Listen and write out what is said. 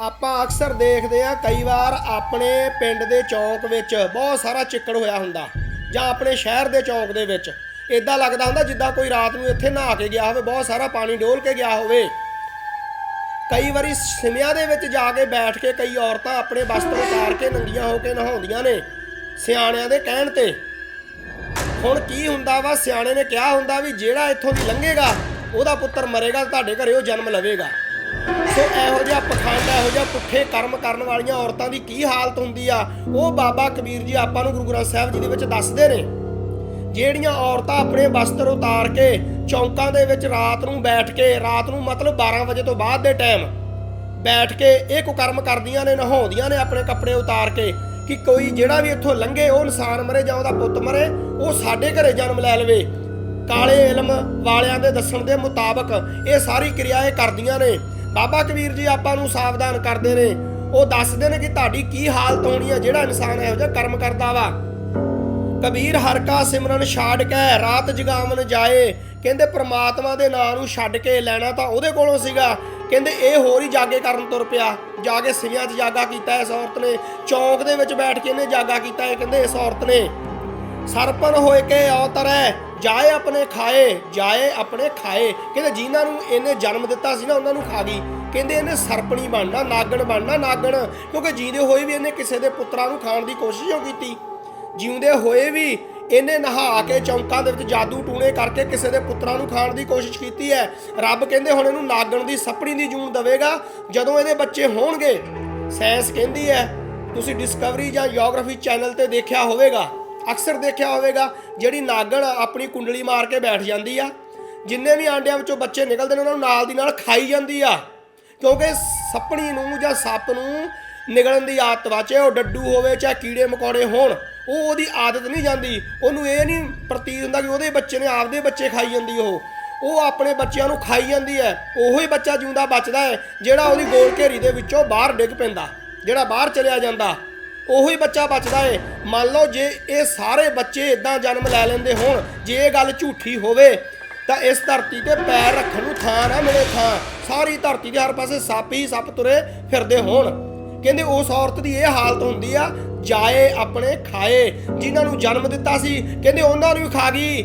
ਆਪਾਂ ਅਕਸਰ ਦੇਖਦੇ ਆ ਕਈ ਵਾਰ ਆਪਣੇ ਪਿੰਡ ਦੇ ਚੌਂਕ ਵਿੱਚ ਬਹੁਤ ਸਾਰਾ ਚਿੱਕੜ ਹੋਇਆ ਹੁੰਦਾ, ਜਾਂ ਆਪਣੇ ਸ਼ਹਿਰ ਦੇ ਚੌਂਕ ਦੇ ਵਿੱਚ। ਇਦਾਂ ਲੱਗਦਾ ਹੁੰਦਾ ਜਿੱਦਾਂ ਕੋਈ ਰਾਤ ਨੂੰ ਇੱਥੇ ਨਹਾ ਕੇ ਗਿਆ ਹੋਵੇ, ਬਹੁਤ ਸਾਰਾ ਪਾਣੀ ਡੋਲ ਕੇ ਗਿਆ ਹੋਵੇ। ਕਈ ਵਾਰੀ ਸਿਮਿਆਂ ਦੇ ਵਿੱਚ ਜਾ ਕੇ ਬੈਠ ਕੇ ਕਈ ਔਰਤਾਂ ਆਪਣੇ ਵਸਤਰ ਉਤਾਰ ਕੇ ਨੰਗੀਆਂ ਹੋ ਕੇ ਨਹਾਉਂਦੀਆਂ ਨੇ ਸਿਆਣਿਆਂ ਦੇ ਕਹਿਣ ਤੇ। ਹੁਣ ਕੀ ਹੁੰਦਾ ਵਾ? ਸਿਆਣੇ ਨੇ ਕਿਹਾ ਹੁੰਦਾ ਵੀ ਜਿਹੜਾ ਇੱਥੋਂ ਦੀ ਲੰਘੇਗਾ, ਉਹਦਾ ਪੁੱਤਰ ਮਰੇਗਾ ਤੁਹਾਡੇ ਘਰੇ ਉਹ ਜਨਮ ਲਵੇਗਾ। ਸੋ ਇਹੋ ਜਿਹਾ ਪਖੰਡ, ਇਹੋ ਜਿਹਾ ਪੁੱਠੇ ਕਰਮ ਕਰਨ ਵਾਲੀਆਂ ਔਰਤਾਂ ਦੀ ਕੀ ਹਾਲਤ ਹੁੰਦੀ ਆ? ਉਹ ਬਾਬਾ ਕਬੀਰ ਜੀ ਆਪਾਂ ਨੂੰ ਗੁਰੂ ਗ੍ਰੰਥ ਸਾਹਿਬ ਜੀ ਦੇ ਵਿੱਚ ਦੱਸਦੇ ਨੇ। ਜਿਹੜੀਆਂ ਔਰਤਾਂ ਆਪਣੇ ਵਸਤਰ ਉਤਾਰ ਕੇ ਚੌਂਕਾਂ ਦੇ ਵਿੱਚ ਰਾਤ ਨੂੰ ਬੈਠ ਕੇ, ਰਾਤ ਨੂੰ ਮਤਲਬ 12 ਵਜੇ ਤੋਂ ਬਾਅਦ ਦੇ ਟਾਈਮ ਬੈਠ ਕੇ ਇਹ ਕੁਕਰਮ ਕਰਦੀਆਂ ਨੇ, ਨਹਾਉਂਦੀਆਂ ਨੇ ਆਪਣੇ ਕੱਪੜੇ ਉਤਾਰ ਕੇ ਕਿ ਕੋਈ ਜਿਹੜਾ ਵੀ ਇੱਥੋਂ ਲੰਘੇ, ਉਹ ਇਨਸਾਨ ਮਰੇ ਜਾਂ ਉਹਦਾ ਪੁੱਤ ਮਰੇ, ਉਹ ਸਾਡੇ ਘਰੇ ਜਨਮ ਲੈ ਲਵੇ। ਕਾਲੇ ਇਲਮ ਵਾਲਿਆਂ ਦੇ ਦੱਸਣ ਦੇ ਮੁਤਾਬਕ ਇਹ ਸਾਰੀ ਕਿਰਿਆ ਇਹ ਕਰਦੀਆਂ ਨੇ। ਬਾਬਾ ਕਬੀਰ ਜੀ ਆਪਾਂ ਨੂੰ ਸਾਵਧਾਨ ਕਰਦੇ ਨੇ। ਉਹ ਦੱਸਦੇ ਨੇ ਕਿ ਤੁਹਾਡੀ ਕੀ ਹਾਲਤ ਹੋਣੀ ਹੈ ਜਿਹੜਾ ਇਨਸਾਨ ਇਹੋ ਜਿਹਾ ਕਰਮ ਕਰਦਾ ਵਾ। ਕਬੀਰ ਹਰ ਕਾ ਸਿਮਰਨ ਛਾੜ ਕੇ ਰਾਤ ਜਗਾਵਨ ਜਾਏ। ਕਹਿੰਦੇ ਪ੍ਰਮਾਤਮਾ ਦੇ ਨਾਂ ਨੂੰ ਛੱਡ ਕੇ ਲੈਣਾ ਤਾਂ ਉਹਦੇ ਕੋਲੋਂ ਸੀਗਾ। ਕਹਿੰਦੇ ਇਹ ਹੋਰ ਹੀ ਜਾਗੇ ਕਰਨ ਤੁਰ ਪਿਆ। ਜਾ ਕੇ ਸਿਆਂ 'ਚ ਜਾਗਾ ਕੀਤਾ ਇਸ ਔਰਤ ਨੇ। ਚੌਂਕ ਦੇ ਵਿੱਚ ਬੈਠ ਕੇ ਇਹਨੇ ਜਾਗਾ ਕੀਤਾ, ਇਹ ਕਹਿੰਦੇ ਇਸ ਔਰਤ ਨੇ। ਸਰਪਨ ਹੋਏ ਕੇ ਅਵਤਰੈ ਜਾਏ ਆਪਣੇ ਖਾਏ, ਜਾਏ ਆਪਣੇ ਖਾਏ। ਕਹਿੰਦੇ ਜਿਨ੍ਹਾਂ ਨੂੰ ਇਹਨੇ ਜਨਮ ਦਿੱਤਾ ਸੀ ਨਾ, ਉਹਨਾਂ ਨੂੰ ਖਾ ਗਈ। ਕਹਿੰਦੇ ਇਹਨੇ ਸਰਪਣੀ ਬਣਨਾ, ਨਾਗਣ ਬਣਨਾ, ਨਾਗਣ। ਕਿਉਂਕਿ ਜੀਂਦੇ ਹੋਏ ਵੀ ਇਹਨੇ ਕਿਸੇ ਦੇ ਪੁੱਤਰਾਂ ਨੂੰ ਖਾਣ ਦੀ ਕੋਸ਼ਿਸ਼ ਹੋ ਕੀਤੀ? ਜਿਉਂਦੇ ਹੋਏ ਵੀ ਇਹਨੇ ਨਹਾ ਕੇ ਚੌਂਕਾਂ ਦੇ ਵਿੱਚ ਜਾਦੂ ਟੂਣੇ ਕਰਕੇ ਕਿਸੇ ਦੇ ਪੁੱਤਰਾਂ ਨੂੰ ਖਾਣ ਦੀ ਕੋਸ਼ਿਸ਼ ਕੀਤੀ ਹੈ। ਰੱਬ ਕਹਿੰਦੇ ਹੁਣ ਇਹਨੂੰ ਨਾਗਣ ਦੀ ਸੱਪਣੀ ਦੀ ਜੂਨ ਦੇਵੇਗਾ। ਜਦੋਂ ਇਹਦੇ ਬੱਚੇ ਹੋਣਗੇ ਸਾਇੰਸ ਕਹਿੰਦੀ ਹੈ, ਤੁਸੀਂ ਡਿਸਕਵਰੀ ਜਾਂ ਜੀਓਗ੍ਰਾਫੀ ਚੈਨਲ ਤੇ ਦੇਖਿਆ ਹੋਵੇਗਾ। ਅਕਸਰ ਦੇਖਿਆ ਹੋਵੇਗਾ, ਜਿਹੜੀ ਨਾਗਣ ਆਪਣੀ ਕੁੰਡਲੀ ਮਾਰ ਕੇ ਬੈਠ ਜਾਂਦੀ ਆ। ਜਿੰਨੇ ਵੀ ਆਂਡਿਆਂ ਵਿੱਚੋਂ ਬੱਚੇ ਨਿਕਲਦੇ ਨੇ, ਉਹਨਾਂ ਨੂੰ ਨਾਲ ਦੀ ਨਾਲ ਖਾਈ ਜਾਂਦੀ ਆ। ਕਿਉਂਕਿ ਸੱਪਣੀ ਨੂੰ ਜਾਂ ਸੱਪ ਨੂੰ ਨਿਗਲਣ ਦੀ ਆਦਤ ਵਾ, ਚਾਹੇ ਉਹ ਡੱਡੂ ਹੋਵੇ, ਚਾਹੇ ਕੀੜੇ ਮਕੌੜੇ ਹੋਣ, ਉਹ ਉਹਦੀ ਆਦਤ ਨਹੀਂ ਜਾਂਦੀ। ਉਹਨੂੰ ਇਹ ਨਹੀਂ ਪ੍ਰਤੀਤ ਹੁੰਦਾ ਕਿ ਉਹਦੇ ਬੱਚੇ ਨੇ ਆਪਦੇ ਬੱਚੇ ਖਾਈ ਜਾਂਦੀ ਉਹ। ਉਹ ਆਪਣੇ ਬੱਚਿਆਂ ਨੂੰ ਖਾਈ ਜਾਂਦੀ ਹੈ। ਉਹੋ ਹੀ ਬੱਚਾ ਜਿਉਂਦਾ ਬਚਦਾ ਹੈ, ਜਿਹੜਾ ਉਹਦੀ ਗੋਲ ਘੇਰੀ ਦੇ ਵਿੱਚੋਂ ਬਾਹਰ ਡਿੱਗ ਪੈਂਦਾ, ਜਿਹੜਾ ਬਾਹਰ ਚਲਿਆ ਜਾਂਦਾ। ਉਹੀ ਬੱਚਾ ਬਚਦਾ ਏ। ਮੰਨ ਲਓ ਜੇ ਇਹ ਸਾਰੇ ਬੱਚੇ ਇਦਾਂ ਜਨਮ ਲੈ ਲੈਂਦੇ ਹੋਣ, ਜੇ ਇਹ ਗੱਲ ਝੂਠੀ ਹੋਵੇ, ਤਾਂ ਇਸ ਧਰਤੀ ਤੇ ਪੈਰ ਰੱਖਣ ਨੂੰ ਥਾਂ ਨਾ ਮਿਲੇ ਥਾਂ। ਸਾਰੀ ਧਰਤੀ ਦੇ ਹਰ ਪਾਸੇ ਸੱਪ ਹੀ ਸੱਪ ਤੁਰੇ ਫਿਰਦੇ ਹੋਣ। ਕਹਿੰਦੇ ਉਸ ਔਰਤ ਦੀ ਇਹ ਹਾਲਤ ਹੁੰਦੀ ਆ, ਜਾਏ ਆਪਣੇ, ਖਾਏ। ਜਿਨ੍ਹਾਂ ਨੂੰ ਜਨਮ ਦਿੱਤਾ ਸੀ, ਕਹਿੰਦੇ ਉਹਨਾਂ ਨੂੰ ਵੀ ਖਾ ਗਈ।